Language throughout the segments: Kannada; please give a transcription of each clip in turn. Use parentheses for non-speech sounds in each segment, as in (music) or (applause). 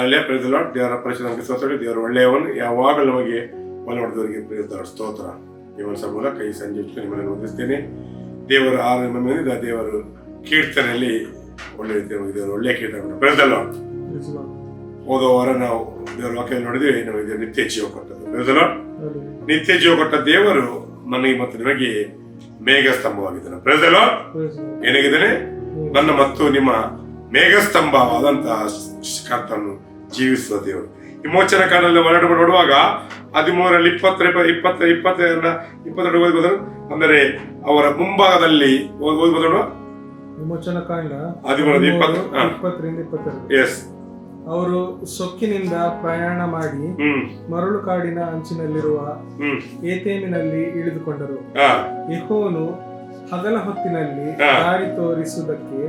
ಅಲ್ಲೇ ಪ್ರೇಸಲ ದೇವರ ನಮಗೆ ಸ್ತೋತ್ರ ದೇವರು ಒಳ್ಳೆಯವನು ಯಾವಾಗಲೂ ನಮಗೆ ಒಲ ಹೊಡೆದವರಿಗೆ ಪ್ರೇರಿತ ಸ್ತೋತ್ರ. ಇವನ ಸಮೂಲ ಕೈ ಸಂಜೆ ನಿಮ್ಮನ್ನು ವಂದಿಸ್ತೇನೆ. ದೇವರ ಆರು ದೇವರು ಕೀರ್ತನೆಯಲ್ಲಿ ಒಳ್ಳೆ ರೀತಿ ನಮಗೆ ದೇವರು ಒಳ್ಳೆಯ ಕೀರ್ತನೆ ಲಾಡ್ ಹೋದ ವಾರ ನಾವು ದೇವರ ವಾಕ್ಯ ನೋಡಿದ್ವಿ ನಮಗೆ ದೇವರು ನಿತ್ಯ ಜೀವ ಕೊಟ್ಟದ್ದು. ಪ್ರೇಸಲ್ಲ ನಿತ್ಯ ಜೀವ ಕೊಟ್ಟ ದೇವರು ನನಗೆ ಮತ್ತು ನಿಮಗೆ ಮೇಘ ಸ್ತಂಭವಾಗಿದ್ದಾನೆ ಲಾಡ್ ಏನಾಗಿದ್ದಾನೆ? ನನ್ನ ಮತ್ತು ನಿಮ್ಮ ಮೇಘಸ್ತಂಭವಾದಂತಹ ಕರ್ತನು ಜೀವಿಸುವ ದೇವರು ವಿಮೋಚನ ಕಾಲದಲ್ಲಿ ಹೊರಡು ನೋಡುವಾಗ ಹದಿಮೂರರಲ್ಲಿ ಇಪ್ಪತ್ತರ ಇಪ್ಪತ್ತ ಇಪ್ಪತ್ತೆರಡ ಇಪ್ಪತ್ತೆರಡು ಓದ್ಬೋದು ಅಂದರೆ ಅವರ ಮುಂಭಾಗದಲ್ಲಿ ಓದ್- ಓದ್ಬೋದು ವಿಮೋಚನ ಕಾಂಡ ಹದಿಮೂರು ಇಪ್ಪತ್ತು. ಇಪ್ಪತ್ತರಿಂದ ಇಪ್ಪತ್ತೆರಡು. ಎಸ್ ಅವರು ಸೊಕ್ಕಿನಿಂದ ಪ್ರಯಾಣ ಮಾಡಿ ಮರಳು ಕಾಡಿನ ಅಂಚಿನಲ್ಲಿರುವ ಏತೇಮಿನಲ್ಲಿ ಇಳಿದುಕೊಂಡರು. ಯಹೋನು ಹಗಲ ಹೊತ್ತಿನಲ್ಲಿ ದಾರಿ ತೋರಿಸುವುದಕ್ಕೆ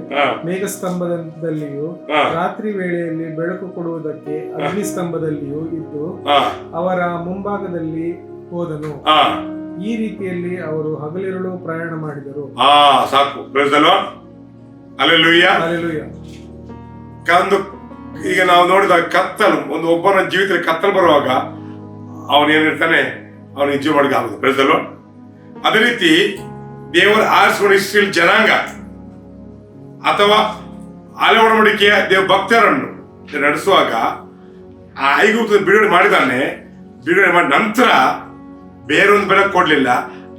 ಮೇಘಸ್ತಂಭದಲ್ಲಿಯೂ ರಾತ್ರಿ ವೇಳೆಯಲ್ಲಿ ಬೆಳಕು ಕೊಡುವುದಕ್ಕೆ ಅಗ್ನಿಸ್ತಂಭದಲ್ಲಿಯೂ ಇದ್ದು ಹಾ. ಅವರ ಮುಂಭಾಗದಲ್ಲಿ ಹೋದನು. ಈ ರೀತಿಯಲ್ಲಿ ಅವರು ಹಗಲಿರುಳು ಪ್ರಯಾಣ ಮಾಡಿದರು. ಸಾಕು. ಕಂದು ಈಗ ನಾವು ನೋಡಿದಾಗ ಕತ್ತಲು ಒಂದು ಒಬ್ಬನ ಜೀವಿತದಲ್ಲಿ ಕತ್ತಲು ಬರುವಾಗ ಅವನು ಏನಿರ್ತಾನೆ ಅವನಿಗೆ ಜೀವ ಮಾಡಿಗೆ ಆಗುದು ಅದೇ ರೀತಿ ದೇವರ ಆರಿಸಿಕೊಂಡು ಇಸ್ರೇಲ್ ಜನಾಂಗ ಅಥವಾ ಆಲೆ ಒಡಂಬಡಿಕೆಯ ದೇವ ಭಕ್ತರನ್ನು ನಡೆಸುವಾಗ ಆ ಐಗುಪ್ತ ಬಿಡುಗಡೆ ಮಾಡಿದಾನೆ ಬಿಡುಗಡೆ ಮಾಡಿದ ನಂತರ ಬೇರೊಂದು ಬೆಳಕು ಕೊಡ್ಲಿಲ್ಲ.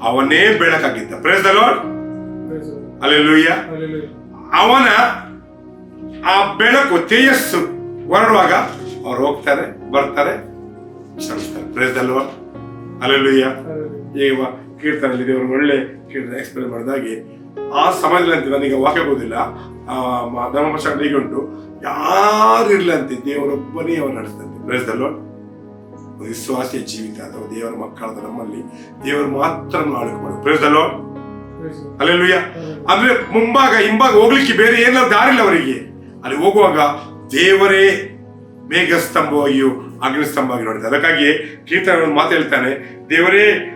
ಅವನೇ ಬೆಳಕಾಗಿದ್ದ. Praise Lord. ಅಲ್ಲೆಲ್ಲೂಯ್ಯ ಅವನ ಆ ಬೆಳಕು ತೇಜಸ್ಸು ಹೊರಡುವಾಗ ಅವ್ರು ಹೋಗ್ತಾರೆ ಬರ್ತಾರೆ ಶ್ರಮಿಸ್ತಾರೆ ಪ್ರೇಸ್ ಅಲ್ವಾ ಅಲ್ಲೆಲ್ಲೂಯ್ಯ. ಈಗ ಕೀರ್ತನಲ್ಲಿ ದೇವರು ಒಳ್ಳೆ ಕೀರ್ತನೆ ಎಕ್ಸ್ಪ್ಲೇನ್ ಮಾಡಿದಾಗೆ ಆ ಸಮಯದಲ್ಲಿ ಅಂತ ನನಗೆ ವಾಕ್ಯ ಆ, ಮ- ಧರ್ಮಪಕ್ಷ ಹೀಗೆ ಉಂಟು. ಯಾರು ಇರ್ಲಂತೆ, ದೇವರೊಬ್ಬನೇ ಅವರು ನಡೆಸ್ತಂತೆ ಬೆಳೆಸಲ್ವ ವಿಶ್ವಾಸಿಯ ಜೀವಿತ ಅಥವಾ ದೇವರ ಮಕ್ಕಳಾದ ನಮ್ಮಲ್ಲಿ ದೇವರು ಮಾತ್ರ ಆಳ್ಕೆ ಮಾಡು ಪ್ರೇಸ್ ಅಲ್ವಾ Praise the Lord. ಅಲ್ಲೆಲ್ಲೂಯ್ಯ ಅಂದ್ರೆ ಮುಂಭಾಗ, ಹಿಂಭಾಗ ಹೋಗ್ಲಿಕ್ಕೆ ಬೇರೆ ಏನಾದ್ರು ದಾರಿಲ್ಲ ಅವರಿಗೆ. ಅಲ್ಲಿ ಹೋಗುವಾಗ ದೇವರೇ ಮೇಘಸ್ತಂಭವಾಗಿಯೂ ಅಗ್ನಿಸ್ತಂಭವಾಗಿ ನೋಡಿದೆ ಅದಕ್ಕಾಗಿ ಕೀರ್ತನ ಮಾತು ಹೇಳ್ತಾನೆ. ದೇವರೇ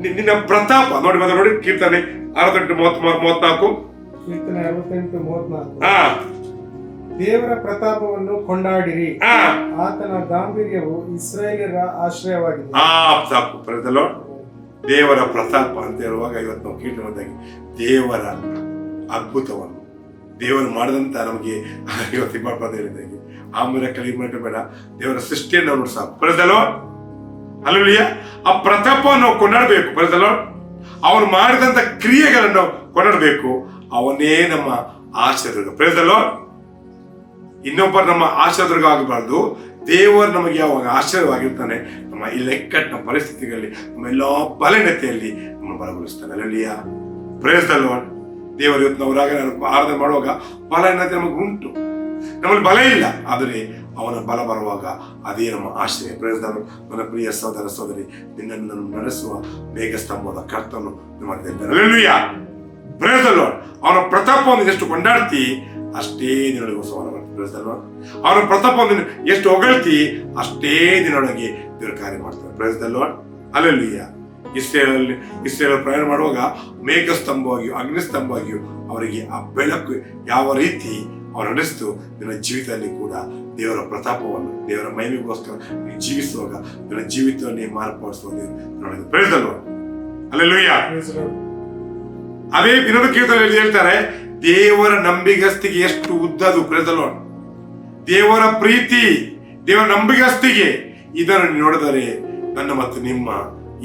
ನಿನ್ನ ಪ್ರತಾಪ. ನೋಡಿ ಮತ್ತೆ ನೋಡಿ ಕೀರ್ತನೆ ಅರವತ್ತೆಂಟು ಮೂವತ್ ಮೂವತ್ನಾಲ್ಕು ಕೀರ್ತನೆ ಅರವತ್ತೆಂಟು ಮೂವತ್ನಾಲ್ಕು ಹಾ. ದೇವರ ಪ್ರತಾಪವನ್ನು ಕೊಂಡಾಡಿರಿ. ಆತನ ಗಾಂಭೀರ್ಯವು ಇಸ್ರೇಲರ ಆಶ್ರಯವಾಗಿದೆ. ಆ ಸಾಕು. ಪ್ರಜಲು ದೇವರ ಪ್ರತಾಪ ಅಂತ ಹೇಳುವಾಗ ಇವತ್ತು ನಾವು ಕೀರ್ತನದಾಗಿ ದೇವರ ಅದ್ಭುತವನ್ನು. ದೇವರು ಮಾಡಿದಂತ ನಮಗೆ (laughs) ಇವತ್ತು ಇಬ್ಬರು ಹೇಳಿದಾಗೆ ಆಮೇಲೆ ಈ ಮಿರಕಲ್ ಬೇಡ ದೇವರ ಸೃಷ್ಟಿಯನ್ನು ನೋಡಿ ಸಾಕು. ಪ್ರಜಲು ಅಲ್ಲೂಯ್ಯ ಆ ಪ್ರತಾಪವನ್ನು ನಾವು ಕೊಂಡಾಡಬೇಕು. ಪ್ರಜಲು ಅವನು ಮಾಡಿದಂತ ಕ್ರಿಯೆಗಳನ್ನು ಕೊಂಡಾಡಬೇಕು. ಅವನೇ ನಮ್ಮ ಆಶೀರ್ವಾದ ಪ್ರೇದಲ್ಲೋ ಇನ್ನೊಬ್ಬರು ನಮ್ಮ ಆಶೀರ್ವಾದ ಆಗಬಾರ್ದು. ದೇವರು ನಮಗೆ ಯಾವಾಗ ಆಶ್ಚರ್ಯವಾಗಿರ್ತಾನೆ ನಮ್ಮ ಈ ಲೆಕ್ಕಟ್ಟಿನ ಪರಿಸ್ಥಿತಿಗಳಲ್ಲಿ, ನಮ್ಮ ಎಲ್ಲ ಬಲಹೀನತೆಯಲ್ಲಿ ನಮ್ಮ ಬಲಗೊಳಿಸ್ತಾನೆ. ಅಲ್ಲಿಯ ಪ್ರಯತ್ನ ದೇವರು ಇವತ್ತು ನಾವು ರಾಗ ಆರಾಧನೆ ಮಾಡುವಾಗ ಬಲಹೀನತೆ ನಮಗೆ ಉಂಟು ನಮ್ಮಲ್ಲಿ ಬಲ ಇಲ್ಲ. ಆದರೆ ಅವನ ಬಲ ಬರುವಾಗ ಅದೇ ನಮ್ಮ ಆಶ್ರಯ. ಪ್ರಯತ್ನ ನನ್ನ ಪ್ರಿಯ ಸಹೋದರ ಸಹೋದರಿ, ನಿನ್ನನ್ನು ನಡೆಸುವ ಮೇಘ ಸ್ತಂಭದ ಕರ್ತನು ಪ್ರಯತ್ನ ಅವನ ಪ್ರತಾಪವನ್ನು ಎಷ್ಟು ಕೊಂಡಾಡ್ತಿ, ಅಷ್ಟೇ ದಿನಗಳಿಗೋಸ್ಕರ ಪ್ರಯತ್ನ ಅವನ ಪ್ರತಾಪವನ್ನು ಎಷ್ಟು ಹೊಗಳ್ತಿ, ಅಷ್ಟೇ ದಿನೊಳಗೆ ದೇವರು ಕಾರ್ಯ ಮಾಡ್ತಾರೆ ಪ್ರಯತ್ನ ಅಲ್ಲಲ್ಲಿಯ ಇಸ್ರೇಲಲ್ಲಿ ಇಸ್ರೇಲ್ ಪ್ರಯಾಣ ಮಾಡುವಾಗ ಮೇಘಸ್ತಂಭವಾಗಿಯೂ ಅಗ್ನಿಸ್ತಂಭವಾಗಿಯೂ ಅವರಿಗೆ ಆ ಬೆಳಕು ಯಾವ ರೀತಿ ಅವರು ನಡೆಸಿತು, ನಿನ್ನ ಜೀವಿತದಲ್ಲಿ ಕೂಡ ದೇವರ ಪ್ರತಾಪವನ್ನು ದೇವರ ಮಹಿಮೆಗೋಸ್ಕರ ನೀವು ಜೀವಿಸುವಾಗ ನನ್ನ ಜೀವಿತವನ್ನೇ ಮಾರ್ಪಡಿಸುವ ದೇವರು ಪ್ರಯತ್ನ ಅಲ್ಲೆಲ್ಲೂಯ್ಯ. ಅದೇ ಇನ್ನೊಂದು ಕೀರ್ತನೆ ಹೇಳ್ತಾರೆ ದೇವರ ನಂಬಿಗಸ್ತಿಗೆ ಎಷ್ಟು ಉದ್ದದು ಪ್ರೇದಲೋ ದೇವರ ಪ್ರೀತಿ ದೇವರ ನಂಬಿಗಸ್ತಿಗೆ ಇದನ್ನು ನೋಡಿದರೆ ನನ್ನ ಮತ್ತು ನಿಮ್ಮ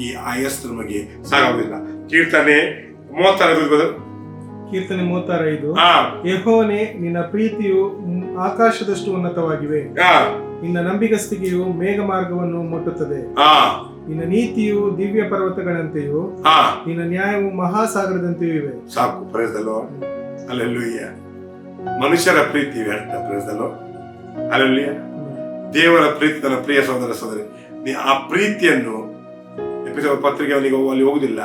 ಈ ಆಯಸ್ ನಮಗೆ ಸಾಗೋದಿಲ್ಲ ಕೀರ್ತನೆ ಮೂವತ್ತಾರು. ಕೀರ್ತನೆ ಮೂವತ್ತಾರೈದು. ಯಹೋನೆ ನಿನ್ನ ಪ್ರೀತಿಯು ಆಕಾಶದಷ್ಟು ಉನ್ನತವಾಗಿವೆ. ನಿನ್ನ ನಂಬಿಗಸ್ತಿಗೆಯು ಮೇಘ ಮಾರ್ಗವನ್ನು ಮುಟ್ಟುತ್ತದೆ ನಿನ್ನ ನೀತಿಯು ದಿವ್ಯ ಪರ್ವತಗಳಂತೆಯೂ ನಿನ್ನ ನ್ಯಾಯವು ಮಹಾಸಾಗರದಂತೆಯೂ ಇವೆ. ಸಾಕು ಪ್ರಜಲು ಅಲ್ಲೆಲ್ಲೂಯ್ಯ ಮನುಷ್ಯರ ಪ್ರೀತಿ ವ್ಯರ್ಥ ಪ್ರಜಲು ಅಲ್ಲೆಲ್ಲೂಯ್ಯ ದೇವರ ಪ್ರೀತಿ ತನ್ನ ಪ್ರಿಯ ಸಹೋದರ ಸಹೋದರಿ ನೀ ಆ ಪ್ರೀತಿಯನ್ನು ಎಪಿಸೋಡ್ ಪತ್ರಿಕೆ ಅವನಿಗೆ ಅಲ್ಲಿ ಹೋಗುದಿಲ್ಲ.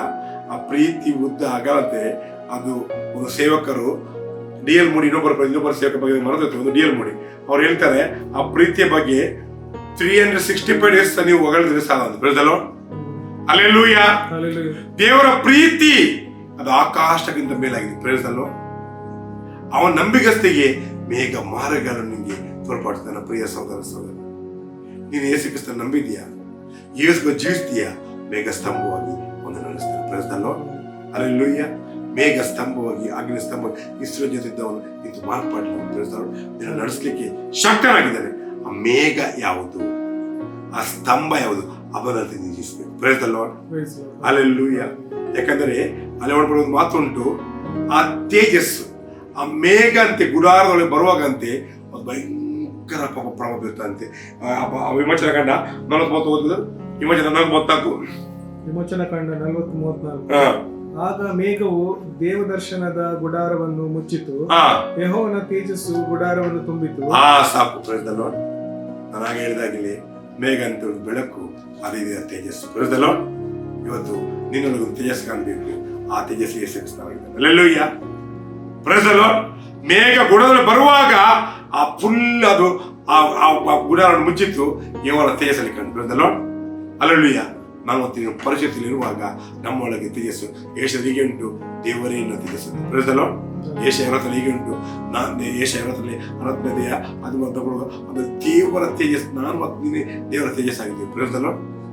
ಆ ಪ್ರೀತಿ ಉದ್ದ ಅಗಲತೆ ಅದು ಒಂದು ಸೇವಕರು ಡಿ ಎಲ್ ಮೋಡಿ ಇನ್ನೊಬ್ಬರ ಇನ್ನೊಬ್ಬರ ಸೇವಕ ಬಗ್ಗೆ ಮರೆತು ಒಂದು ಡಿ ಎಲ್ ಮೋಡಿ ಅವ್ರು ಹೇಳ್ತಾರೆ ಆ ಪ್ರೀತಿಯ ಬಗ್ಗೆ three hundred sixty five days ನೀವು ಹೊಗಳಿದ್ರೆ ಸಾಲ ಅಂತ. ಬೆಳೆದಲ್ಲೋ ಅಲ್ಲೇ Hallelujah. ದೇವರ ಪ್ರೀತಿ ಅದು ಆಕಾಶಕ್ಕಿಂತ ಮೇಲಾಗಿದೆ. ಪ್ರೇರಿಸಲು ಅವನ ನಂಬಿಕಸ್ತಿಗೆ ಮೇಘ ಮಾರ್ಗಗಳನ್ನು ನಿಮಗೆ ನನ್ನ ಪ್ರಿಯ ಸಹೋದರ ಸಹೋದರ. ನೀನು ಏಸು ಕ್ರಿಸ್ತನ ನಂಬಿದ್ಯಾ? ಏಸು ಜೀವಿಸ್ತೀಯಾ? ಮೇಘ ಸ್ತಂಭವಾಗಿ ಒಂದು ನಡೆಸ್ತಾನೆ ಪ್ರಸ್ತಲ್ಲೋ ಅಲ್ಲೆಲ್ಲೂಯ್ಯ ಮೇಘ ಸ್ತಂಭವಾಗಿ ಅಗ್ನಿ ಸ್ತಂಭ ಇಸ್ರೋ ಜೊತೆದ್ದವನು ಇದು ಮಾರ್ಪಾಡಿನ ಪ್ರಸ್ತರು ಇದನ್ನು ನಡೆಸಲಿಕ್ಕೆ ಶಕ್ತನಾಗಿದ್ದಾನೆ. ಆ ಮೇಘ ಯಾವುದು? ಆ ಸ್ತಂಭ ಯಾವುದು? Praise the Lord. ಅಲ್ಲೆಲ್ಲೂಯ್ಯ ಯಾಕಂದರೆ ಅಲ್ಲಿ ಒಂದು ಮಾತುಂಟು ಆ ತೇಜಸ್ಸು ಆ ಮೇಘ ಅಂತೆ ಗುಡಾರದೊಳಗೆ ಬರುವಾಗಂತೆ ಅದು ಭಯಂಕರ ಪಾಪ ಪ್ರಭಾವ ಬೀರ್ತಂತೆ ವಿಮೋಚನ ಕಂಡ ನಲವತ್ಮೂವತ್ತು ಓದಿದ್ರು ವಿಮೋಚನ ನಲವತ್ನಾಲ್ಕು ವಿಮೋಚನ ಕಂಡ ನಲವತ್ತು ಮೂವತ್ನಾಲ್ಕು ಆಗ ಮೇಘವು ದೇವದರ್ಶನದ ಗುಡಾರವನ್ನು ಮುಚ್ಚಿತು. ಯಹೋವನ ತೇಜಸ್ಸು ಗುಡಾರವನ್ನು ತುಂಬಿತು. ಆ ಸಾಕು ಪ್ರಜಲೋ ನಾನು ಹೇಳಿದಾಗಲಿ ಮೇಘ ಅಂತ ಬೆಳಕು ಅದೇ ತೇಜಸ್ಸು. ಪ್ರಜಲೋ ಇವತ್ತು ನಿನ್ನೊಳಗೆ ತೇಜಸ್ ಕಾಣಬೇಕು. ಆ ತೇಜಸ್ಸಿಗೆ ಅಲ್ಲೆಲ್ಲೂಯ್ಯ ಪ್ರಜದಲ್ಲೋ ಮೇಘ ಗುಡದಲ್ಲಿ ಬರುವಾಗ ಆ ಫುಲ್ ಅದು ಆ ಗುಡಾರವನ್ನು ಮುಚ್ಚಿತ್ತು. ಇವರ ತೇಜಸ್ಸಲ್ಲಿ ಕಂಡು ಪ್ರಜದಲ್ಲೋ ಅಲ್ಲೆಲ್ಲೂಯ್ಯ ನಾವು ಇವತ್ತಿನ ಪರಿಸ್ಥಿತಿಯಲ್ಲಿ ನಮ್ಮೊಳಗೆ ತೇಜಸ್ಸು ಏಷ್ಯದ ಹೀಗೆ ಉಂಟು ದೇವರೇ ಇನ್ನು ತೇಜಸ್ಸು ಪ್ರಜದಲ್ಲೋ ಏಷ ಐವತ್ತಲ್ಲಿ ಹೀಗೆ ಉಂಟು ನಾನು ಏಷ ಐವತ್ತಲ್ಲಿ ಅರತ್ನದೆಯ ಅದು ಅದು ದೇವರ ತೇಜಸ್ ನಾನು ಮತ್ತು ದೇವರ ತೇಜಸ್ ಆಗಿದೆ ಪ್ರಯೋಜನ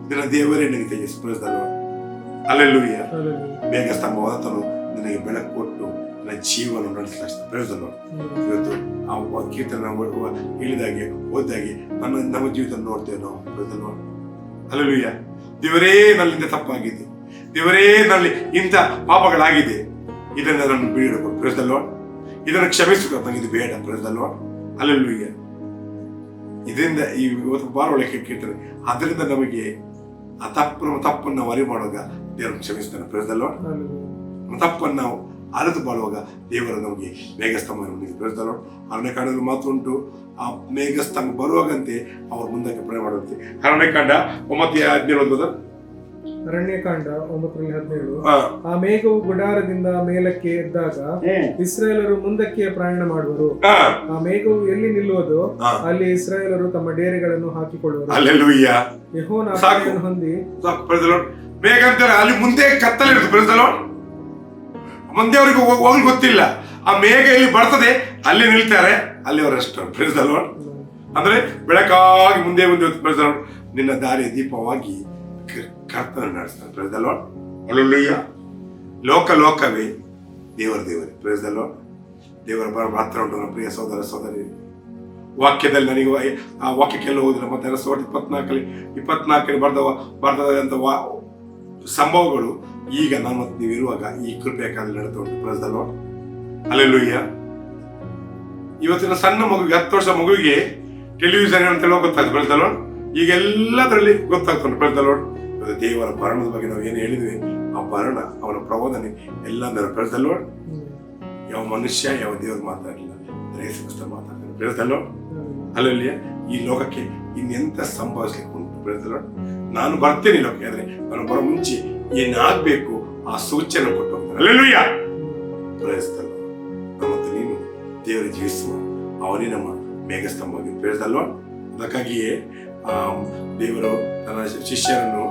ನಿನ್ನ ದೇವರೇ ನನಗೆ ತೇಜಸ್ ಪ್ರಯೋಜನ ಅಲ್ಲೆಲ್ಲೂಯ್ಯ. ಬೇಗ ಸ್ತಂಭವಾದನು ನನಗೆ ಬೆಳಕು ಕೊಟ್ಟು ನನ್ನ ಜೀವನ ನಡೆಸಲಾಗ್ತದೆ ಪ್ರಯೋಜನ ಇವತ್ತು ಆ ಕೀರ್ತನ ಹೇಳಿದಾಗೆ ಓದಿದಾಗೆ ನನ್ನ ನಮ್ಮ ಜೀವಿತ ನೋಡ್ತೇವೆ ನಾವು ಪ್ರಯೋಜನ ಅಲ್ಲೆಲ್ಲೂಯ್ಯ ದೇವರೇ ನನ್ನಿಂದ ತಪ್ಪಾಗಿದೆ. ದೇವರೇ ನಲ್ಲಿ ಇಂಥ ಪಾಪಗಳಾಗಿದೆ. ಇದನ್ನು ನಾನು ಬೀಳಬೇಕು ಪ್ರಜಲ್ವಾ ಇದನ್ನು ಕ್ಷಮಿಸುವ ನನಗಿದು ಇದು ಬೇಡ ಪ್ರಜಲ್ವಾ ಅಲ್ಲೂಯ್ಯ ಇದರಿಂದ ಈ ಇವತ್ತು ಬಾರ ಒಳಗೆ ಕೇಳ್ತಾರೆ. ಅದರಿಂದ ನಮಗೆ ಆ ತಪ್ಪು ತಪ್ಪನ್ನು ಅರಿವು ಮಾಡುವಾಗ ದೇವರು ಕ್ಷಮಿಸ್ತಾನೆ ಪ್ರಜಲ್ವಾ ತಪ್ಪನ್ನು ನಾವು ಅರಿತು ಬಾಳುವಾಗ ದೇವರು ನಮಗೆ ಮೇಘಸ್ತಂಭ ಪ್ರಯೋಜನ ಅರಣ್ಯ ಕಾಂಡದಲ್ಲಿ ಮಾತು ಉಂಟು. ಆ ಮೇಘಸ್ತಂಭ ಬರುವಾಗಂತೆ ಅವರು ಮುಂದಕ್ಕೆ ಪ್ರಯಾಣ ಮಾಡುತ್ತೆ ಅರಣ್ಯಕಾಂಡ ಒಂಬತ್ತು ಹದಿನೇಳು ಓದ್ಬೋದಾ? ಅರಣ್ಯಕಾಂಡ ಒಂಬತ್ತರಲ್ಲಿ ಹದಿನೇಳು. ಆ, ಮೇಘವು ಗುಡಾರದಿಂದ ಮೇಲಕ್ಕೆ ಎದ್ದಾಗ ಇಸ್ರಾಯೇಲರು ಮುಂದಕ್ಕೆ ಪ್ರಯಾಣ ಮಾಡುವರು. ಆ, ಮೇಘವು ಎಲ್ಲಿ ನಿಲ್ಲುವುದು? ಅಲ್ಲಿ ಇಸ್ರಾಯೇಲರು ತಮ್ಮ ಡೇರೆಗಳನ್ನು ಹಾಕಿಕೊಳ್ಳುವರು. ಯಹೋನ ಹೊಂದಿ. ಮೇಘ ಅಲ್ಲಿ ಮುಂದೆ ಕತ್ತಲಿರುತ್ತೆ ಮುಂದೆ ಅವರಿಗೆ ಹೋಗ್ಲಿ ಗೊತ್ತಿಲ್ಲ. ಆ ಮೇಘ ಎಲ್ಲಿ ಬರ್ತದೆ ಅಲ್ಲಿ ನಿಲ್ತಾರೆ. ಅಲ್ಲಿ ಅವ್ರ ರೆಸ್ಟ್ ಪ್ರಯೋಜನ ಅಂದ್ರೆ ಬೆಳಕಾಗಿ ಮುಂದೆ ಮುಂದೆ ಪ್ರಯೋಜನ ನಿನ್ನ ದಾರಿ ದೀಪವಾಗಿ ಕರ್ತನ ಕರ್ತನ ನಡೆಸ್ತಾನೆ ಪ್ರಯೋಜನ ಅಲ್ಲುಯ್ಯ ಲೋಕ ಲೋಕವೇ ದೇವರ ದೇವರೇ ಪ್ರಯೋಜನ ದೇವರ ಬರ ಮಾತ್ರ ಉಂಟು ನನ್ನ ಪ್ರಿಯ ಸಹೋದರ ಸಹೋದರಿ. ವಾಕ್ಯದಲ್ಲಿ ನನಗೆ ಆ ವಾಕ್ಯಕ್ಕೆಲ್ಲ ಓದಿಲ್ಲ ಮತ್ತೆ ಎರಡು ಸಾವಿರದ ಇಪ್ಪತ್ನಾಲ್ಕಲ್ಲಿ ಬರ್ದವ ಬರ್ದ ಬರ್ದಂಥ ವಾ ಸಂಭವಗಳು ಈಗ ನಾನು ಮತ್ತು ನೀವು ಇರುವಾಗ ಈ ಕೃಪೆಯ ಕಾಲ ನಡೆದು ಅಲ್ಲೆಲ್ಲೂಯ್ಯ ಇವತ್ತಿನ ಸಣ್ಣ ಮಗುವಿಗೆ ಹತ್ತು ವರ್ಷ ಮಗುವಿಗೆ ಟೆಲಿವಿಷನ್ ಅಂತ ಹೇಳುವ ಗೊತ್ತಾಗ್ತದೆ ಬೆಳೆದಲ್ಲ ಈಗ ಎಲ್ಲದರಲ್ಲಿ ಗೊತ್ತಾಗ್ತದೆ ಬೆಳೆದಲ್ಲ ಇವತ್ತು ದೇವರ ಭರಣದ ಬಗ್ಗೆ ನಾವು ಏನು ಹೇಳಿದ್ವಿ? ಆ ಭರಣ ಅವನ ಪ್ರಬೋಧನೆ ಎಲ್ಲ ಬೆಳೆದಲ್ಲ ಯಾವ ಮನುಷ್ಯ ಯಾವ ದೇವರು ಮಾತಾಡಲಿಲ್ಲ ಕ್ರಿಸ್ತ ಮಾತಾಡ್ತಾರೆ ಬೆಳೆದಲ್ಲ ಅಲ್ಲಲ್ಲಿ ಈ ಲೋಕಕ್ಕೆ ಇನ್ನೆಂತ ಸಂಭವಿಸ್ಲಿಕ್ಕೆ ಉಂಟು ಬೆಳೆದಲ್ಲ ನಾನು ಬರ್ತೇನೆ ಲೋಕ ಆದ್ರೆ ನಾನು ಬರೋ ಮುಂಚೆ ಏನಾಗಬೇಕು ಆ ಸೂಚನೆ ಕೊಟ್ಟು ಅಲ್ಲೆಲ್ಲೂಯ್ಯ ಪ್ರಯತ್ನ ಮತ್ತು ನೀನು ದೇವರ ಜೀವಿಸುವ ಅವನೇ ನಮ್ಮ ಮೇಘಸ್ತಂಭವಾಗಿ ಪ್ರೇರಿಸಲ್ವಾ ಅದಕ್ಕಾಗಿಯೇ ಆ, ದೇವರು ತನ್ನ ಶಿಷ್ಯರನ್ನು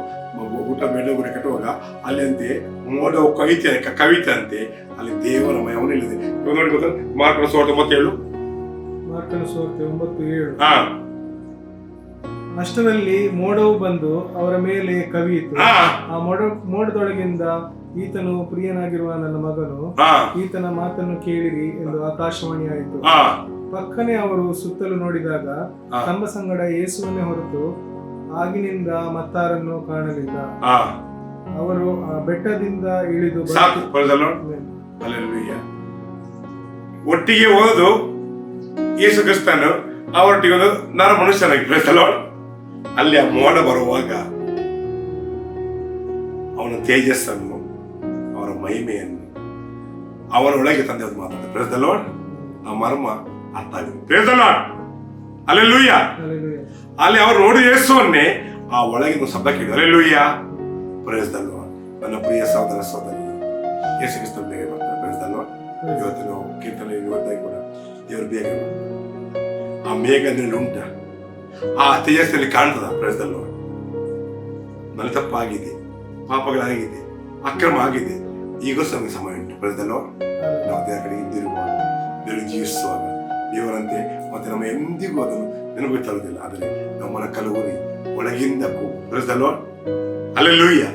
ಊಟ ಬೆಳಗುರೆ ಕಟ್ಟುವಾಗ ಅಲ್ಲಿ ಅಂತೆ ಮೋಡವು ಕವಿತೆ ಕವಿತೆ ಅಂತೆ ಅಲ್ಲಿ ದೇವರ ಮಯವನ್ನು ಇವಾಗ ನೋಡಿ ಮಾರ್ಕನ ಮತ್ತೆ ಹೇಳು ಮಾರ್ಕನ ಸುವಾರ್ತೆ ಒಂಬತ್ತು ಏಳು ಹಾ. ಅಷ್ಟರಲ್ಲಿ ಮೋಡವು ಬಂದು ಅವರ ಮೇಲೆ ಕವಿಯಿತು ಇತ್ತು. ಆ ಮೋಡ ಮೋಡದೊಳಗಿಂದ ಈತನು ಪ್ರಿಯನಾಗಿರುವ ನನ್ನ ಮಗನು. ಈತನ ಮಾತನ್ನು ಕೇಳಿರಿ ಎಂದು ಆಕಾಶವಾಣಿ ಆಯಿತು. ಪಕ್ಕನೆ ಅವರು ಸುತ್ತಲೂ ನೋಡಿದಾಗ. ತಮ್ಮ ಸಂಗಡ ಯೇಸುವನ್ನೇ ಹೊರತು ಆಗಿನಿಂದ ಮತ್ತಾರನ್ನು ಕಾಣಲಿಲ್ಲ. ಅವರು ಆ ಬೆಟ್ಟದಿಂದ ಇಳಿದು ಒಟ್ಟಿಗೆ ಹೋದು ಯೇಸು ಕ್ರಿಸ್ತನು ಅವರೊಟ್ಟಿಗೆ ಒಂದು ನಾನು ಮನುಷ್ಯನಾಗಿ ಬೆಳೆಸಲು ಅಲ್ಲಿ ಆ ಮೋಡ ಬರುವಾಗ ಅವನ ತೇಜಸ್ಸನ್ನು ಅವರ ಮಹಿಮೆಯನ್ನು ಅವರೊಳಗೆ ತಂದೆ ಅದು ಮಾತಾಡ ಪ್ರೇಸದಲ್ಲೋ ಆ ಮರ್ಮ ಅರ್ಥ ಆಗಿದೆ. ಅಲ್ಲಿ ಲೂಯ್ಯ. ಅಲ್ಲಿ ಅವರು ನೋಡಿ ಯೇಸುವನ್ನೇ ಆ ಒಳಗಿನ ಶಬ್ದ ಕೇಳಿದ್ರು. ಅಲ್ಲೇ ಲೂಯ್ಯ ಪ್ರೇಸದಲ್ವ ನನ್ನ ಪ್ರಿಯ ಸಹೋದರ ಸಹೋದರಿ ಯೇಸು ಕ್ರಿಸ್ತ ಬೇಗ ಬರ್ತಾರೆ ಪ್ರೇಸದಲ್ವ ಇವತ್ತು ನಾವು ಕೀರ್ತನೆ ಇವತ್ತಾಗಿ ಕೂಡ ದೇವರು ಬೇಗ ಆ ಮೇಘದಲ್ಲಿ ಉಂಟ. ಆ ತೇಜಸ್ಸಲ್ಲಿ ಕಾಣ್ತದ ಪ್ರಯತ್ನಲ್ಲೂ ನನ್ನ ತಪ್ಪಾಗಿದೆ, ಪಾಪಗಳಾಗಿದೆ, ಅಕ್ರಮ ಆಗಿದೆ. ಈಗ ನಮಗೆ ಸಮಯ ಉಂಟು ಪ್ರಯತ್ನಲ್ಲೋ ನಾವು ದೇವರ ಕಡೆ ಹಿಂದಿರುವಾಗ ದೇವರು ಜೀವಿಸುವಾಗ ದೇವರಂತೆ ಮತ್ತೆ ನಮ್ಮ ಎಂದಿಗೂ ಅದನ್ನು ನೆನಪು ತರುವುದಿಲ್ಲ. ಆದರೆ ನಮ್ಮನ ಕಲುಗುರಿ ಒಳಗಿಂದ ಪ್ರಯತ್ನಲ್ಲೋ ಅಲ್ಲೆಲ್ಲೂಯ್ಯ